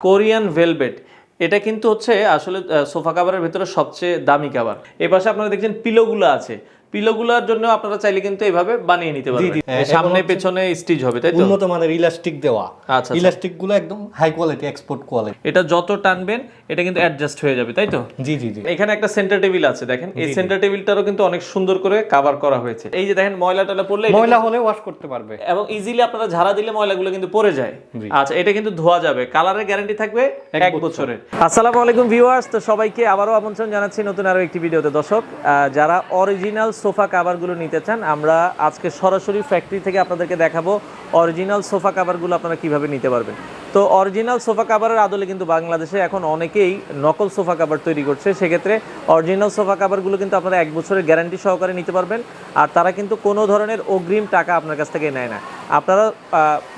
Korean velvet. এটা কিন্তু হচ্ছে আসলে সোফা কাভারের ভেতরে সবচেয়ে দামি কাভার এই পাশে আপনারা দেখছেন পিলোগুলো আছে। পিলোগুলোর জন্য আপনারা চাইলে কিন্তু এভাবে বানিয়ে নিতে পারবেন। সামনে পেছনে স্টিচ হবে তাই তো? উন্নত মানের ইলাস্টিক দেওয়া। আচ্ছা, ইলাস্টিকগুলো একদম হাই কোয়ালিটি এক্সপোর্ট কোয়ালিটি এটা যত টানবেন এটা কিন্তু অ্যাডজাস্ট হয়ে যাবে তাই তো? জি জি জি। এখানে একটা সেন্টার টেবিল আছে দেখেন। এই সেন্টার টেবিলটারও কিন্তু অনেক সুন্দর করে কাভার করা হয়েছে। এই যে দেখেন ময়লা টয়লা পড়লে ময়লা হলে ওয়াশ করতে পারবে। এবং ইজিলি আপনারা ঝাড়া দিলে ময়লাগুলো কিন্তু পড়ে যায়। আচ্ছা এটা কিন্তু ধোয়া যাবে। কালারের গ্যারান্টি থাকবে এক বছরের। আসসালামু আলাইকুম ভিউয়ার্স তো সবাইকে আবারও আমন্ত্রণ জানাচ্ছি নতুন আরও একটি ভিডিওতে। দর্শক আহ, যারা অরিজিনাল সোফা কাভারগুলো নিতে চান, আমরা আজকে সরাসরি ফ্যাক্টরি থেকে আপনাদেরকে দেখাবো অরিজিনাল সোফা কাভারগুলো আপনারা কীভাবে নিতে পারবেন। তো অরিজিনাল সোফা কাভারের আদলে কিন্তু বাংলাদেশে এখন অনেকেই নকল সোফা কাভার তৈরি করছে, সেক্ষেত্রে অরিজিনাল সোফা কাভারগুলো কিন্তু আপনারা এক বছরের গ্যারান্টি সহকারে নিতে পারবেন, আর তারা কিন্তু কোনো ধরনের অগ্রিম টাকা আপনার কাছ থেকে নেয় না। আপনারা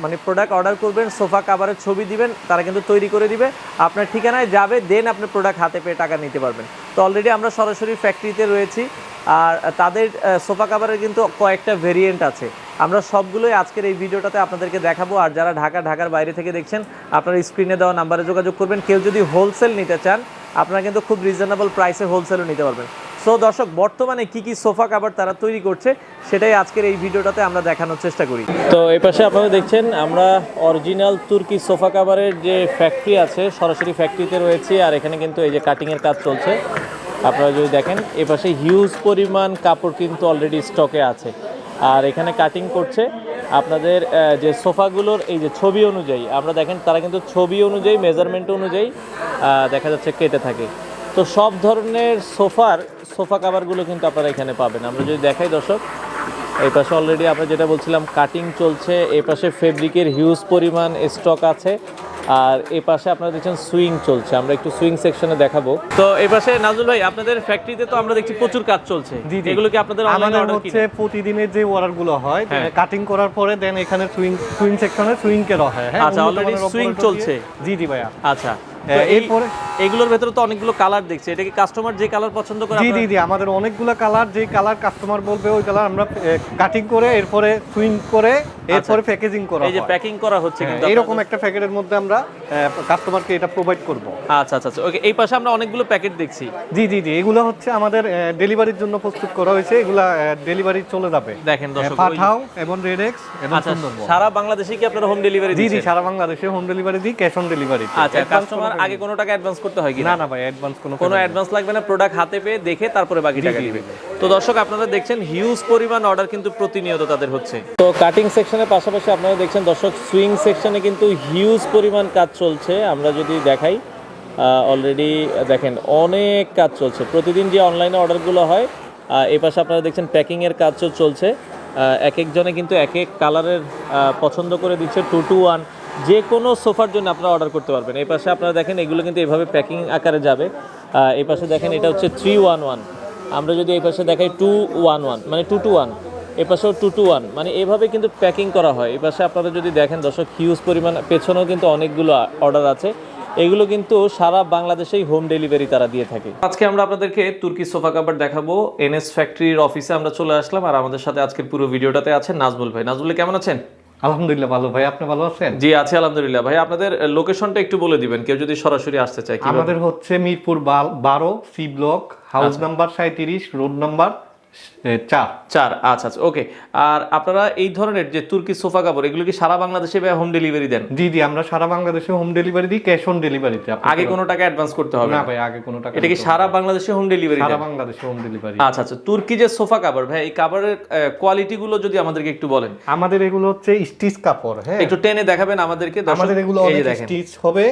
মানে প্রোডাক্ট অর্ডার করবেন, সোফা কাভারের ছবি দিবেন, তারা কিন্তু তৈরি করে দিবে। আপনার ঠিকানায় যাবে দেন আপনি প্রোডাক্ট হাতে পেয়ে টাকা নিতে পারবেন। তো অলরেডি আমরা সরাসরি ফ্যাক্টরিতে রয়েছি, আর তাদের সোফা কাভারের কিন্তু কয়েকটা ভেরিয়েন্ট আছে। আমরা সবগুলোই আজকের এই ভিডিওটাতে আপনাদেরকে দেখাবো, আর যারা ঢাকা, ঢাকার বাইরে থেকে দেখছেন, আপনারা স্ক্রিনে দেওয়া নাম্বারে যোগাযোগ করবেন। কেউ যদি হোলসেল নিতে চান, আপনারা কিন্তু খুব রিজনেবল প্রাইসে হোলসেলও নিতে পারবেন। সো দর্শক, বর্তমানে কি কি সোফা কাভার তারা তৈরি করছে, সেটাই আজকের এই ভিডিওটাতে আমরা দেখানোর চেষ্টা করি। তো এই পাশে আপনারা দেখছেন, আমরা অরিজিনাল তুর্কি সোফা কাভারের যে ফ্যাক্টরি আছে, সরাসরি ফ্যাক্টরিতে রয়েছি, আর এখানে কিন্তু এই যে কাটিংয়ের কাজ চলছে। আপনারা যদি দেখেন এ পাশে হিউজ পরিমাণ কাপড় কিন্তু অলরেডি স্টকে আছে। আর এখানে কাটিং করছে আপনাদের যে সোফাগুলোর এই যে ছবি অনুযায়ী। আমরা দেখেন, তারা কিন্তু ছবি অনুযায়ী মেজারমেন্ট অনুযায়ী দেখা যাচ্ছে কেটে থাকে। তো সব ধরনের সোফার সোফা কাভারগুলো কিন্তু আপনারা এখানে পাবেন। আমরা যদি দেখাই দর্শক এই পাশে অলরেডি আমরা যেটা বলছিলাম কাটিং চলছে এই পাশে ফেব্রিকের হিউজ পরিমাণ স্টক আছে আর এই পাশে আপনারা দেখছেন সুইং চলছে। আমরা একটু সুইং সেকশনে দেখাবো। তো এই পাশে নাজুল ভাই আপনাদের ফ্যাক্টরিতে তো আমরা দেখছি প্রচুর কাজ চলছে। এগুলো কি আপনাদের অনলাইনে আমাদের অর্ডার হচ্ছে প্রতিদিনের যে অর্ডারগুলো হয়। হ্যাঁ। কাটিং করার পরে দেন এখানে সুইং সুইং সেকশনে সুইং কে হয়। হ্যাঁ আচ্ছা, swing operator চলছে। জি জি ভাইয়া। আচ্ছা। হ্যাঁ, এরপরে- এগুলোর ভেতরে তো অনেকগুলো কালার দেখছি। এটা কি কাস্টমার যে কালার পছন্দ করে জি জি আমাদের অনেকগুলো কালার যে কালার কাস্টমার বলবে ওই কালার আমরা কাটিং করে এরপরে সুইং করে এরপরে প্যাকেজিং করা এই যে প্যাকিং করা হচ্ছে হ্যাঁ, কিন্তু আপনাদের- একটা প্যাকেটের মধ্যে আমরা কাস্টমারকে এটা প্রোভাইড করব। আচ্ছা আচ্ছা আচ্ছা ওকে এই পাশে আমরা অনেকগুলো প্যাকেট দেখছি। জি জি জি এগুলো হচ্ছে আমাদের ডেলিভারির জন্য প্রস্তুত করা হয়েছে। এগুলা ডেলিভারি চলে যাবে। দেখেন দর্শক পাঠাও এবং রেডেক্স এবং আচ্ছা সুন্দরবন। সারা বাংলাদেশে কি আপনারা হোম ডেলিভারি জি জি সারা বাংলাদেশে হোম ডেলিভারি দিই ক্যাশ অন ডেলিভারি আচ্ছা কাস্টমার আগে কোনো টাকা অ্যাডভান্স করতে হয় কি না না ভাই অ্যাডভান্স কোনো কোনো অ্যাডভান্স লাগবে না প্রোডাক্ট হাতে পেয়ে দেখে তারপরে বাকি টাকা দিবে। তো দর্শক আপনারা দেখছেন হিউজ পরিমাণ অর্ডার কিন্তু প্রতিনিয়ত তাদের হচ্ছে। তো কাটিং সেকশনের পাশাপাশি আপনারা দেখছেন দর্শক সুইং সেকশনে কিন্তু হিউজ পরিমাণ কাজ চলছে। আমরা যদি দেখাই অলরেডি দেখেন অনেক কাজ চলছে। প্রতিদিন যে অনলাইনে অর্ডারগুলো হয় এই পাশে আপনারা দেখছেন প্যাকিংয়ের কাজও চলছে। এক একজনে কিন্তু এক এক কালারের পছন্দ করে দিচ্ছে টু টু ওয়ান যে কোনো সোফার জন্য আপনারা অর্ডার করতে পারবেন। এই পাশে আপনারা দেখেন, এগুলো কিন্তু এভাবে প্যাকিং আকারে যাবে। এই পাশে দেখেন, এটা হচ্ছে থ্রি ওয়ান ওয়ান আমরা যদি এই পাশে দেখাই টু ওয়ান ওয়ান মানে টু টু ওয়ান এ পাশেও টু টু ওয়ান মানে এভাবে কিন্তু প্যাকিং করা হয়। এই পাশে আপনারা যদি দেখেন, দর্শক হিউজ পরিমাণ, পেছনেও কিন্তু অনেকগুলো অর্ডার আছে। এগুলো কিন্তু সারা বাংলাদেশেই হোম ডেলিভারি তারা দিয়ে থাকে। আজকে আমরা আপনাদেরকে তুর্কি সোফা কাভার দেখাবো। এনএস ফ্যাক্টরির অফিসে আমরা চলে আসলাম। আর আমাদের সাথে আজকের পুরো ভিডিওটাতে আছেন নাজমুল ভাই। নাজমুল কেমন আছেন? আলহামদুলিল্লাহ ভালো। ভাই আপনি ভালো আছেন? জি আছি আলহামদুলিল্লাহ। ভাই আপনাদের লোকেশনটা একটু বলে দিবেন কেউ যদি সরাসরি আসতে চায় আমাদের হচ্ছে মিরপুর বারো সি ব্লক হাউস নাম্বার সাঁত্রিশ রোড নাম্বার চার। চার আচ্ছা আচ্ছা ওকে। আর আপনারা এই ধরনের যে তুর্কি সোফা কাপড় এগুলো কি সারা বাংলাদেশে হোম ডেলিভারি দেন? জি জি আমরা সারা বাংলাদেশে হোম ডেলিভারি দিই ক্যাশ অন ডেলিভারিতে আগে কোনো টাকা অ্যাডভান্স করতে হবে না ভাই আগে কোনো টাকা এটা কি সারা বাংলাদেশে হোম ডেলিভারি সারা বাংলাদেশে হোম ডেলিভারি আচ্ছা আচ্ছা তুর্কি যে সোফা কাভার ভাই এই কাভারের কোয়ালিটি গুলো যদি আমাদেরকে একটু বলেন। আমাদের এগুলো হচ্ছে স্টিচ কাপড় হ্যাঁ। একটু টেনে দেখাবেন আমাদেরকে আমাদের এগুলো স্টিচ হবে।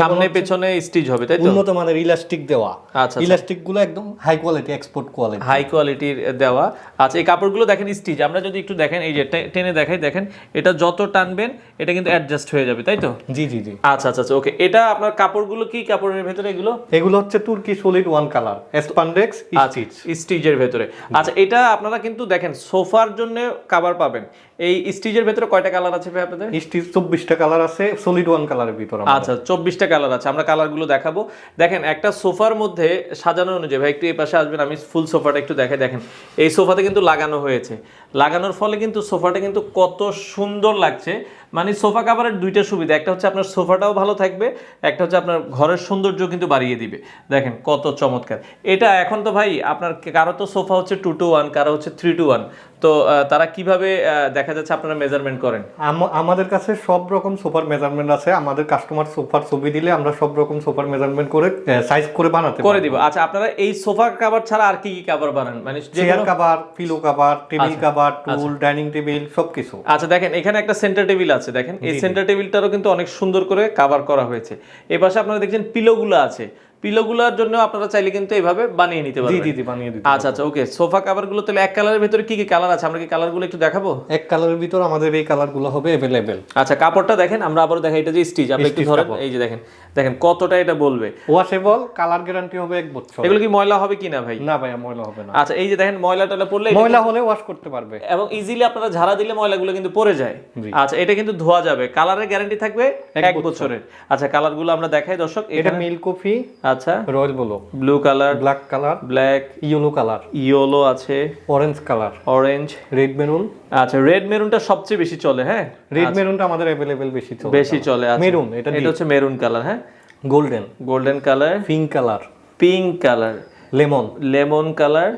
সামনে পেছনে স্টিচ হবে তাই তো? উন্নত মানের ইলাস্টিক দেওয়া। আচ্ছা, ইলাস্টিকগুলো একদম high quality export quality high কোয়ালিটির দেওয়া। আচ্ছা এই কাপড়গুলো দেখেন স্টিচ আমরা যদি একটু দেখেন এই যে টেনে দেখাই দেখেন এটা যত টানবেন এটা কিন্তু অ্যাডজাস্ট হয়ে যাবে তাই তো? জি জি জি। আচ্ছা আচ্ছা ওকে। এটা আপনার কাপড়গুলো কি কাপড়ের ভেতরে এগুলো? এগুলো হচ্ছে তুর্কি solid one colour spandex stitch স্টিচের ভেতরে। আচ্ছা এটা আপনারা কিন্তু দেখেন সোফার জন্য কাভার পাবেন। এই স্টিচের ভেতরে কয়টা কালার আছে ভাই আপনাদের? স্টিচ চব্বিশটা কালার আছে সলিড ওয়ান কালারের ভিতরে। আচ্ছা চব্বিশটা কালার আছে আমরা কালারগুলো দেখাবো। দেখেন একটা সোফার মধ্যে সাজানো অনুযায়ী ভাই একটু এই পাশে আসবেন আমি ফুল সোফাটা একটু দেখে দেখেন। এই সোফাতে কিন্তু লাগানো হয়েছে। লাগানোর ফলে কিন্তু সোফাটা কিন্তু কত সুন্দর লাগছে। মানে সোফা কাভারের দুইটা সুবিধা একটা হচ্ছে আপনার সোফাটাও ভালো থাকবে একটা হচ্ছে আপনার ঘরের সৌন্দর্য কিন্তু বাড়িয়ে দিবে। দেখেন কত চমৎকার। এটা এখন তো ভাই আপনার কারও তো সোফা হচ্ছে টু টু ওয়ান কারও হচ্ছে থ্রি টু ওয়ান তো তারা কীভাবে দেখা যাচ্ছে আপনারা মেজারমেন্ট করেন? আম- আমাদের কাছে সব রকম সোফার মেজারমেন্ট আছে। আমাদের কাস্টমার সোফার ছবি দিলে আমরা সব রকম সোফার মেজারমেন্ট করে সাইজ করে বানাতে করে দিব। আচ্ছা আপনারা এই সোফা কাভার ছাড়া আর কি কি কাভার বানান? মানে chair cover pillow cover table cover stool dining table সবকিছু। আচ্ছা দেখেন এখানে একটা সেন্টার টেবিল আছে দেখেন। এই সেন্টার টেবিলটারও কিন্তু অনেক সুন্দর করে কাভার করা হয়েছে। এ পাশে আপনারা দেখছেন পিলোগুলো আছে। পিলোগুলোর জন্য আপনারা চাইলে কিন্তু এইভাবে বানিয়ে নিতে পারবেন জি জি বানিয়ে দিই আচ্ছা আচ্ছা ওকে সোফা কাভারগুলো তাহলে এক কালারের ভিতরে কি কি কালার আছে? আমরা কি কালারগুলো একটু দেখাবো? এক কালারের ভিতর আমাদের এই কালারগুলো হবে অ্যাভেলেবেল আচ্ছা কাপড়টা দেখেন আমরা আবার দেখাই এটা যে স্টিচ আপনি একটু ধরেন এই যে দেখেন দেখেন কতটা এটা বলবে। ওয়াশেবল কালার গ্যারান্টি হবে এক বছর। এগুলো কি ময়লা হবে কিনা ভাই? না ভাইয়া ময়লা হবে না। আচ্ছা এই যে দেখেন ময়লা টয়লা পড়লে ময়লা হলে ওয়াশ করতে পারবে। এবং ইজিলি আপনারা ঝাড়া দিলে ময়লাগুলো কিন্তু পড়ে যায়। আচ্ছা এটা কিন্তু ধোয়া যাবে। কালারের গ্যারান্টি থাকবে এক বছরের। আচ্ছা কালারগুলো আমরা দেখাই দর্শক এটা মিল্ক কফি আচ্ছা। রয়্যাল বলো blue colour black colour black yellow colour yellow আছে। Orange colour orange red maroon আচ্ছা রেড মেরুনটা সবচেয়ে বেশি চলে হ্যাঁ? রেড মেরুনটা আমাদের অ্যাভেলেবেল বেশি চলে। বেশি চলে আচ্ছা। মেরুন এটা এটা হচ্ছে মেরুন কালার হ্যাঁ? Golden golden colour pink colour pink colour lemon lemon colour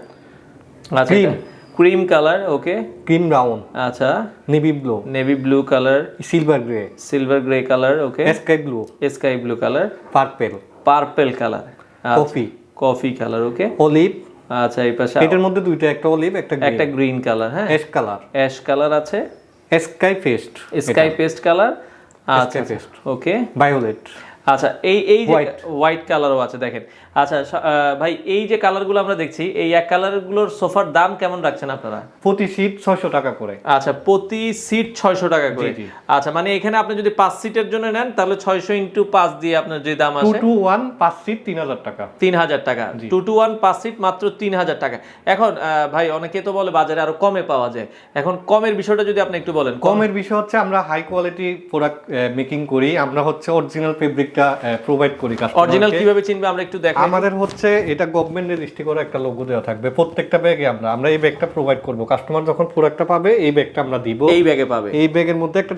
আচ্ছা Cream. Cream colour okay cream brown আচ্ছা। Navy blue navy blue colour silver grey silver grey colour okay sky blue sky blue colour purple purple colour. Coffee. Coffee colour okay? Olive. আচ্ছা এই পাশে এটার মধ্যে দুইটা একটা olive একটা একটা গ্রিন কালার হ্যাঁ? Ash colour. অ্যাশ কালার আছে। Sky paste sky paste colour. আচ্ছা পেস্ট। ওকে। ভায়োলেট। আচ্ছা এই এই যে হোয়াইট কালারও আছে দেখেন। আচ্ছা ভাই এই যে কালারগুলো আমরা দেখছি এই এক কালারগুলোর সোফার দাম কেমন রাখছেন আপনারা? প্রতি সিট ছয়শো টাকা করে। আচ্ছা প্রতি সিট ছয়শো টাকা করে। আচ্ছা মানে এখানে আপনি যদি পাঁচ সিটের জন্য নেন তাহলে ছয়শো ইন্টু পাঁচ দিয়ে আপনার যে দাম আসে টু ওয়ান পাঁচ সিট তিন হাজার টাকা। তিন হাজার টাকা। টু টু ওয়ান পাঁচ সিট মাত্র তিন হাজার টাকা। এখন ভাই অনেকে তো বলে বাজারে আরও কমে পাওয়া যায়। এখন কমের বিষয়টা যদি আপনি একটু বলেন কমের বিষয় হচ্ছে আমরা হাই কোয়ালিটি প্রোডাক্ট মেকিং করি। আমরা হচ্ছে অরিজিনাল ফেব্রিকটা প্রোভাইড করি অরিজিনাল কীভাবে চিনবে আমরা একটু দেখাই। আমাদের হচ্ছে এটা গভর্নমেন্ট রেজিস্ট্রি করে একটা লোগো দেওয়া থাকবে। প্রত্যেকটা ব্যাগে আমরা আমরা এই ব্যাগটা প্রোভাইড করব। কাস্টমার যখন প্রোডাক্টটা পাবে এই ব্যাগটা আমরা দিব। এই ব্যাগে পাবে। এই ব্যাগের মধ্যে একটা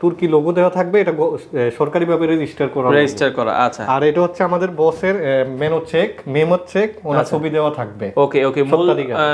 তুর্কি লোগো দেওয়া থাকবে। এটা আহ, সরকারিভাবে রেজিস্টার করা রেজিস্টার করা আচ্ছা। আর এটা হচ্ছে আমাদের বসের মেনো চেক মেমো চেক ওনার ছবি দেওয়া থাকবে। ওকে ওকে মূল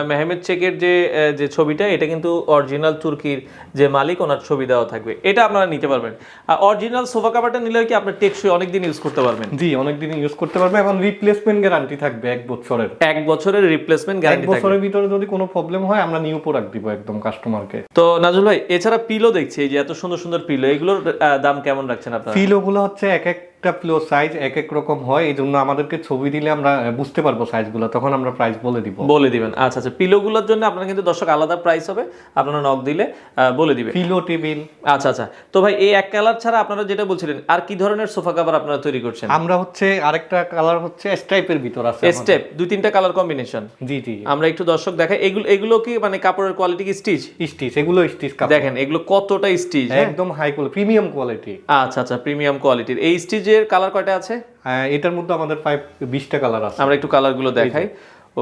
মেহমেদ চেকের যে যে ছবিটা এটা কিন্তু অরিজিনাল তুর্কির যে মালিক ওনার ছবি দেওয়া থাকবে। এটা আপনারা নিতে পারবেন। আর অরিজিনাল সোফা কাভারটা নিলে কি আপনি টেকসই অনেক দিন ইউজ করতে পারবেন? জি অনেকদিন ইউজ করতে পারবে এবং রিপ্লেসমেন্ট গ্যারান্টি থাকবে এক বছরের। এক বছরের রিপ্লেসমেন্ট গ্যারান্টি থাকবে বছরের ভিতরে যদি কোনো প্রবলেম হয় আমরা নিউ প্রোডাক্ট দিব একদম কাস্টমারকে তো নাজুল ভাই এছাড়া পিলো দেখছি এই যে এত সুন্দর সুন্দর পিলো এগুলোর দাম কেমন রাখছেন আপনারা? পিলোগুলো হচ্ছে এক এক একটা ফ্লো সাইজ এক এক রকম হয় এই জন্য আমাদেরকে ছবি দিলে আমরা বুঝতে পারব সাইজগুলো তখন আমরা প্রাইস বলে দিব। বলে দিবেন। আচ্ছা আচ্ছা পিলোগুলোর জন্য আপনার কিন্তু দর্শক আলাদা প্রাইস হবে আপনারা নক দিলে বলে দিবে ফিলো টেবিল আচ্ছা আচ্ছা তো ভাই এই এক কালার ছাড়া আপনারা যেটা বলছিলেন আর কি ধরনের সোফা কাভার আপনারা তৈরি করছেন? আমরা হচ্ছে আরেকটা কালার হচ্ছে স্টাইপের ভিতর আছে স্টেপ দুই তিনটা কালার কম্বিনেশন জি জি। আমরা একটু দর্শক দেখাই এগুলো এগুলো কি মানে কাপড়ের কোয়ালিটি কি স্টিচ স্টিচ এগুলো স্টিচ কাপড়। দেখেন এগুলো কতটা স্টিচ একদম হাই কোয়ালিটি প্রিমিয়াম কোয়ালিটি আচ্ছা আচ্ছা প্রিমিয়াম কোয়ালিটির এই স্টিচের কালার কয়টা আছে? এটার মধ্যে আমাদের ফাইভ বিশটা কালার আছে। আমরা একটু কালারগুলো দেখাই।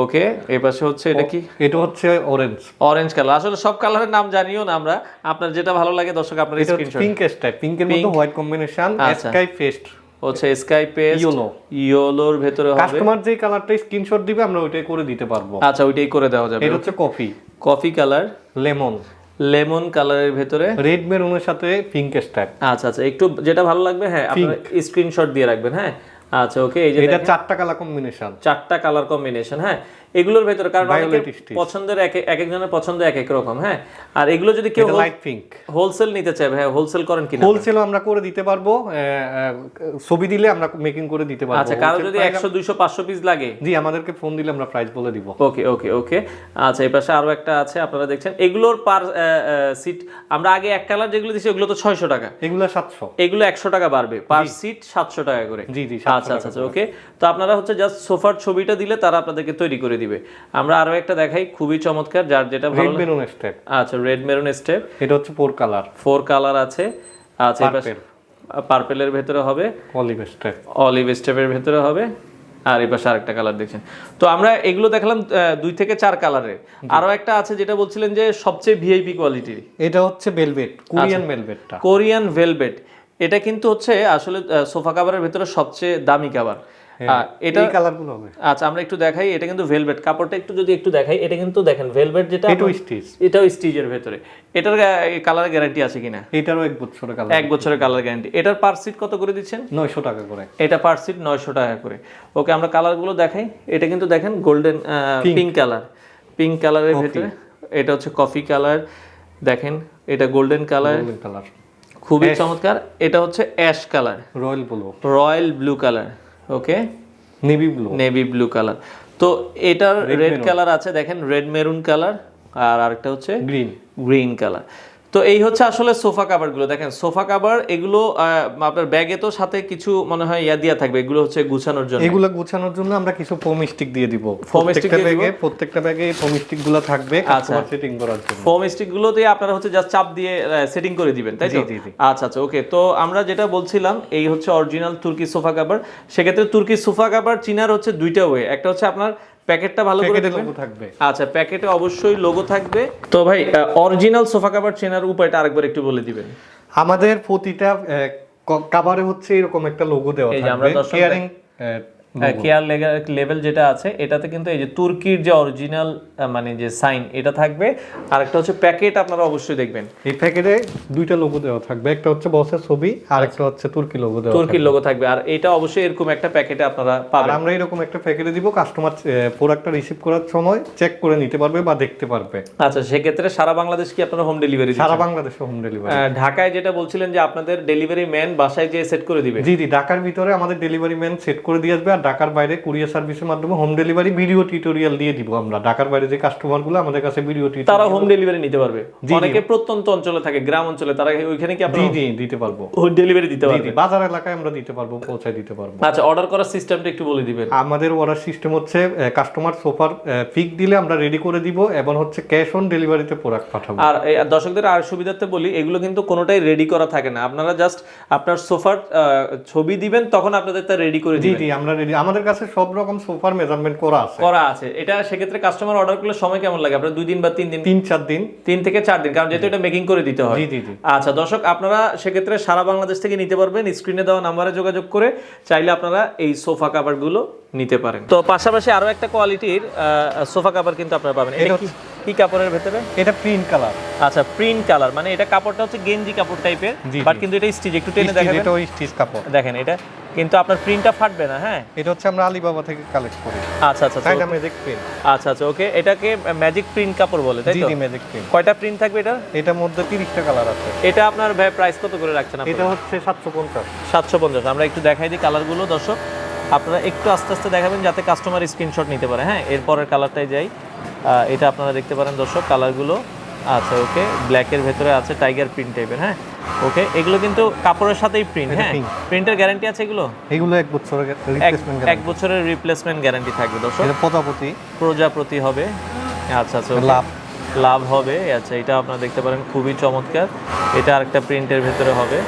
ওকে এই পাশে হচ্ছে এটা কি? এটা হচ্ছে অরেঞ্জ অরেঞ্জ কালার আসলে সব কালারের নাম জানিও না আমরা। আপনার যেটা ভালো লাগে দর্শক আপনার স্ক্রিনশট পিঙ্ক স্টাইপ পিঙ্কের মধ্যে হোয়াইট কম্বিনেশন। স্কাই ফেস্ট হচ্ছে স্কাই পেস্ট ইয়েলো ইয়েলোর ভেতরে হবে। কাস্টমার যে কালারটা স্ক্রিনশট দিবে আমরা ওইটাই করে দিতে পারব। আচ্ছা ওইটাই করে দেওয়া যাবে। এটা হচ্ছে coffee coffee colour lemon lemon কালারের ভেতরে। রেড মেরুনের সাথে পিঙ্ক স্টাইপ আচ্ছা আচ্ছা একটু যেটা ভালো লাগবে হ্যাঁ আপনারা স্ক্রিনশট দিয়ে রাখবেন হ্যাঁ। আচ্ছা ওকে এই যে এটা চারটা কালার কম্বিনেশন চারটা কালার কম্বিনেশন হ্যাঁ। এগুলোর ভেতরে কারণ অনেকের পছন্দের এক এক একজনের পছন্দ এক এক রকম হ্যাঁ? আর এগুলো যদি কেউ লাইট পিঙ্ক হোলসেল নিতে চায় হ্যাঁ হোলসেল করেন কিনা? হোলসেলও আমরা করে দিতে পারব ছবি দিলে আমরা মেকিং করে দিতে পারব। আচ্ছা কারও যদি একশো দুইশো পাঁচশো পিস লাগে? জি আমাদেরকে ফোন দিলে আমরা প্রাইস বলে দিব। ওকে ওকে ওকে আচ্ছা এই পাশে আরও একটা আছে আপনারা দেখছেন। এগুলোর পার সিট আমরা আগে এক কালার যেগুলো দিচ্ছি ওগুলো তো ছয়শো টাকা। এগুলো সাতশো। এগুলো একশো টাকা বাড়বে পার সিট সাতশো টাকা করে। জি জি আচ্ছা আচ্ছা আচ্ছা ওকে তো আপনারা হচ্ছে জাস্ট সোফার ছবিটা দিলে তারা আপনাদেরকে তৈরি করে দিবে। আমরা আরও একটা দেখাই খুবই চমৎকার যার যেটা ভালো রেড মেরুন স্টাইপ আচ্ছা রেড মেরুন স্টেপ এটা হচ্ছে ফোর কালার ফোর কালার আছে। আচ্ছা এবার পার্পেলের ভেতরে হবে। অলিভ স্টেপ অলিভ স্টেপের ভেতরে হবে। আর এই পাশে আরেকটা কালার দেখছেন। তো আমরা এগুলো দেখলাম দুই থেকে চার কালারের আরও একটা আছে যেটা বলছিলেন যে সবচেয়ে ভিআইপি কোয়ালিটির এটা হচ্ছে ভেলভেট কোরিয়ান ভেলভেটটা কোরিয়ান ভেলভেট এটা কিন্তু হচ্ছে আসলে সোফা কাভারের ভেতরে সবচেয়ে দামি কাভার এটা এই কালারগুলো হবে। আচ্ছা আমরা একটু দেখাই এটা কিন্তু ভেলভেট কাপড়টা একটু যদি একটু দেখাই এটা কিন্তু দেখেন ভেলভেট যেটা এটাও স্টিচ এটাও স্টিজের ভেতরে। এটার কালারের গ্যারান্টি আছে কিনা? এটারও এক বছরের কালার এক বছরের কালার গ্যারান্টি এটার পার সিট কত করে দিচ্ছেন? নয়শো টাকা করে। এটা পার সিট নয়শো টাকা করে। ওকে আমরা কালারগুলো দেখাই। এটা কিন্তু দেখেন গোল্ডেন পিঙ্ক কালার পিঙ্ক কালারের ভেতরে। এটা হচ্ছে কফি কালার দেখেন এটা গোল্ডেন কালার গোল্ডেন কালার খুবই চমৎকার। এটা হচ্ছে ash colour royal blue royal blue colour okay navy blue navy blue colour তো এটার রেড কালার আছে দেখেন রেড মেরুন কালার আর আরেকটা হচ্ছে গ্রিন গ্রিন কালার তো এই হচ্ছে আসলে সোফা কাভারগুলো দেখেন সোফা কাভার এগুলো আহ, আপনার ব্যাগে তো সাথে কিছু মনে হয় ইয়া দিয়া থাকবে এগুলো হচ্ছে গুছানোর জন্য। এগুলো গোছানোর জন্য আমরা কিছু ফোম স্টিক দিয়ে দিব। দিয়ে দিব? ব্যাগে প্রত্যেকটা ব্যাগে ফোম স্টিকগুলো থাকবে কাস্টমার সেটিং করার জন্য। ফোম স্টিকগুলো দিয়ে আপনারা হচ্ছে জাস্ট চাপ দিয়ে সেটিং করে দিবেন তাই তো। আচ্ছা আচ্ছা ওকে তো আমরা যেটা বলছিলাম এই হচ্ছে অরিজিনাল তুর্কি সোফা কাভার সেক্ষেত্রে তুর্কি সোফা কাভার চিনার হচ্ছে দুইটা ওয়ে একটা হচ্ছে আপনার প্যাকেটটা ভালো করে লোগো থাকবে। আচ্ছা প্যাকেটে অবশ্যই লোগো থাকবে। তো ভাই অরিজিনাল সোফা কাভার চেনার উপায়টা আরেকবার একটু বলে দিবেন। আমাদের প্রতিটা কাভারে হচ্ছে এরকম একটা লোগো দেওয়া আমরা থাকবে। কেয়ারিং কেয়ার লেভেল যেটা আছে এটাতে কিন্তু এই যে তুর্কির যে অরিজিনাল মানে যে সাইন এটা থাকবে। আর একটা হচ্ছে প্যাকেট আপনারা অবশ্যই দেখবেন। এই প্যাকেটে দুইটা লোগো দেওয়া থাকবে। একটা হচ্ছে বসের ছবি আর একটা হচ্ছে তুর্কি লোগো দেওয়া তুর্কির লোগো থাকবে। আর এটা অবশ্যই এরকম একটা প্যাকেটে আপনারা পাবেন। আমরা এরকম একটা প্যাকেটে দিব কাস্টমার প্রোডাক্টটা রিসিভ করার সময় চেক করে নিতে পারবে বা দেখতে পারবে। আচ্ছা সেক্ষেত্রে সারা বাংলাদেশ কি আপনারা হোম ডেলিভারি সারা বাংলাদেশে হোম ডেলিভারি ঢাকায় যেটা বলছিলেন যে আপনাদের ডেলিভারি ম্যান বাসায় যেয়ে সেট করে দিবে। জি জি ঢাকার ভিতরে আমাদের ডেলিভারি ম্যান সেট করে দিয়ে আসবে। আর ঢাকার বাইরে কুরিয়ার সার্ভিসের মাধ্যমে হোম ডেলিভারি ভিডিও টিউটোরিয়াল দিয়ে দিব আমরা। ঢাকার বাইরে যে কাস্টমারগুলো আমাদের কাছে ভিডিও তারা হোম ডেলিভারি নিতে পারবে। অনেকে প্রত্যন্ত অঞ্চলে থাকে গ্রাম অঞ্চলে তারা ওইখানে কি জি আপনারা জি দিতে পারব। হোম ডেলিভারি দিতে পারবে? বাজার এলাকায় আমরা দিতে পারব পৌঁছায় দিতে পারব। আচ্ছা অর্ডার করার সিস্টেমটা একটু বলে দিবেন। আমাদের অর্ডার সিস্টেম হচ্ছে কাস্টমার সোফার পিক দিলে আমরা রেডি করে দিব এবং হচ্ছে ক্যাশ অন ডেলিভারিতে প্রোডাক্ট পাঠাবো। আর দর্শকদের আর সুবিধার্থে বলি এগুলো কিন্তু কোনোটাই রেডি করা থাকে না। আপনারা জাস্ট আপনার সোফার ছবি দিবেন তখন আপনাদের তা রেডি করে জি দিবেন। জি আমরা রেডি আমাদের কাছে সব রকম সোফার মেজারমেন্ট করা আছে। করা আছে। এটা সেক্ষেত্রে কাস্টমার অর্ডার করলে সময় কেমন লাগে? আপনার দুই দিন বা তিন দিন? তিন চার দিন। তিন থেকে চার দিন কারণ যেহেতু এটা মেকিং করে দিতে হয়। জি জি জি। আচ্ছা দর্শক আপনারা সেক্ষেত্রে সারা বাংলাদেশ থেকে নিতে পারবেন। স্ক্রিনে দেওয়া নাম্বারে যোগাযোগ করে চাইলে আপনারা এই সোফা কাভারগুলো নিতে পারেন। তো পাশাপাশি আরও একটা কোয়ালিটির সোফা কাভার কিন্তু আপনারা পাবেন। এটা কি? কি কাপড়ের ভেতরে? এটা প্রিন্ট কালার আচ্ছা প্রিন্ট কালার মানে এটা কাপড়টা হচ্ছে গেঞ্জি কাপড় টাইপের বাট কিন্তু এটা স্টিচ একটু টেনে দেখাবেন। এটা ওই স্টিচ কাপড়। দেখেন এটা কিন্তু আপনার প্রিন্টটা ফাটবে না হ্যাঁ? এটা হচ্ছে আমরা আলিবাবা থেকে কালেক্ট করি। আচ্ছা আচ্ছা তাই আচ্ছা ম্যাজিক প্রিন্ট আচ্ছা আচ্ছা ওকে এটাকে ম্যাজিক প্রিন্ট কাপড় বলে তাই তো? জি ম্যাজিক প্রিন্ট কয়টা প্রিন্ট থাকবে এটা এটার মধ্যে তিরিশটা কালার আছে। এটা আপনার ভাই প্রাইস কত করে রাখছেন আপনি এটা হচ্ছে সাতশো পঞ্চাশ। সাতশো পঞ্চাশ আমরা একটু দেখাই দিই কালারগুলো দর্শক। আপনারা একটু আস্তে আস্তে দেখাবেন যাতে কাস্টমার স্ক্রিনশট নিতে পারে হ্যাঁ? এরপরের কালারটাই যাই। এটা আপনারা দেখতে পারেন দর্শক কালারগুলো আচ্ছা ওকে? ব্ল্যাকের ভেতরে আছে টাইগার প্রিন্ট টাইপের হ্যাঁ? ওকে? এগুলো কিন্তু কাপড়ের সাথেই প্রিন্ট হ্যাঁ? প্রিন্টের গ্যারান্টি আছে এগুলো? এগুলো এক বছরের রিপ্লেসমেন্ট এক বছরের রিপ্লেসমেন্ট গ্যারান্টি থাকবে দর্শক। এটা প্রজাপতি। প্রজাপতি হবে। আচ্ছা আচ্ছা লাভ। লাভ হবে আচ্ছা এটা আপনারা দেখতে পারেন খুবই চমৎকার। এটা আরেকটা প্রিন্টের ভেতরে হবে।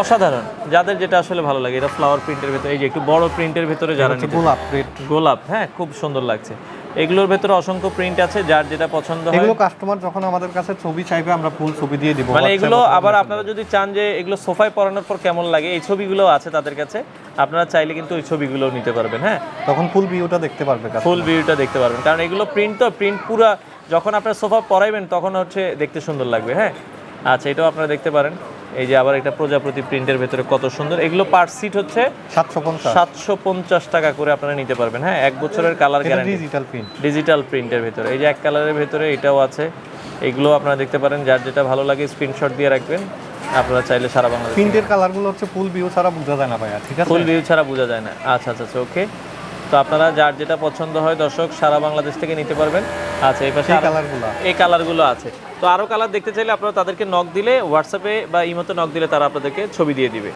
অসাধারণ। যাদের যেটা আসলে ভালো লাগে এটা ফ্লাওয়ার প্রিন্টের ভেতরে এই যে একটু বড় প্রিন্টের ভেতরে যারা গোলাপ গোলাপ হ্যাঁ খুব সুন্দর লাগছে। এগুলোর ভেতরে অসংখ্য প্রিন্ট আছে যার যেটা পছন্দ হয়। এগুলো কাস্টমার যখন আমাদের কাছে ছবি চাইবে আমরা ফুল ছবি দিয়ে দিব মানে এগুলো আবার আপনারা যদি চান যে এগুলো সোফায় পরানোর পর কেমন লাগে এই ছবিগুলো আছে তাদের কাছে। আপনারা চাইলে কিন্তু ওই ছবিগুলো নিতে পারবেন হ্যাঁ? তখন ফুল ভিউটা দেখতে পারবে customer। ফুল ভিউটা দেখতে পারবেন কারণ এগুলো প্রিন্ট তো প্রিন্ট পুরো যখন আপনার সোফা পরাইবেন তখন হচ্ছে দেখতে সুন্দর লাগবে হ্যাঁ? আচ্ছা এটাও আপনারা দেখতে পারেন। এই যে আবার একটা প্রজাপতি প্রিন্টের ভেতরে কত সুন্দর। এগুলো পার সিট হচ্ছে সাতশো পঞ্চাশ। টাকা করে আপনারা নিতে পারবেন। হ্যাঁ এক বছরের colour guarantee digital print digital প্রিন্টের ভেতরে। এই যে এক কালারের ভেতরে এটাও আছে। এগুলো আপনারা দেখতে পারেন যার যেটা ভালো লাগে স্ক্রিনশট দিয়ে রাখবেন। আপনারা চাইলে সারা বাংলাদেশ প্রিন্টের কালারগুলো হচ্ছে ফুল ভিউ ছাড়া বোঝা যায় না ভাইয়া ঠিক আছে? ফুল ভিউ ছাড়া বোঝা যায় না। আচ্ছা আচ্ছা আচ্ছা ওকে তো আপনারা যার যেটা পছন্দ হয় দর্শক সারা বাংলাদেশ থেকে নিতে পারবেন। আচ্ছা এই পাশে কালারগুলো। এই কালারগুলো আছে। তো আরও কালার দেখতে চাইলে আপনারা তাদেরকে নক দিলে হোয়াটসঅ্যাপে বা ইমোতে নক দিলে তারা আপনাদেরকে ছবি দিয়ে দিবে।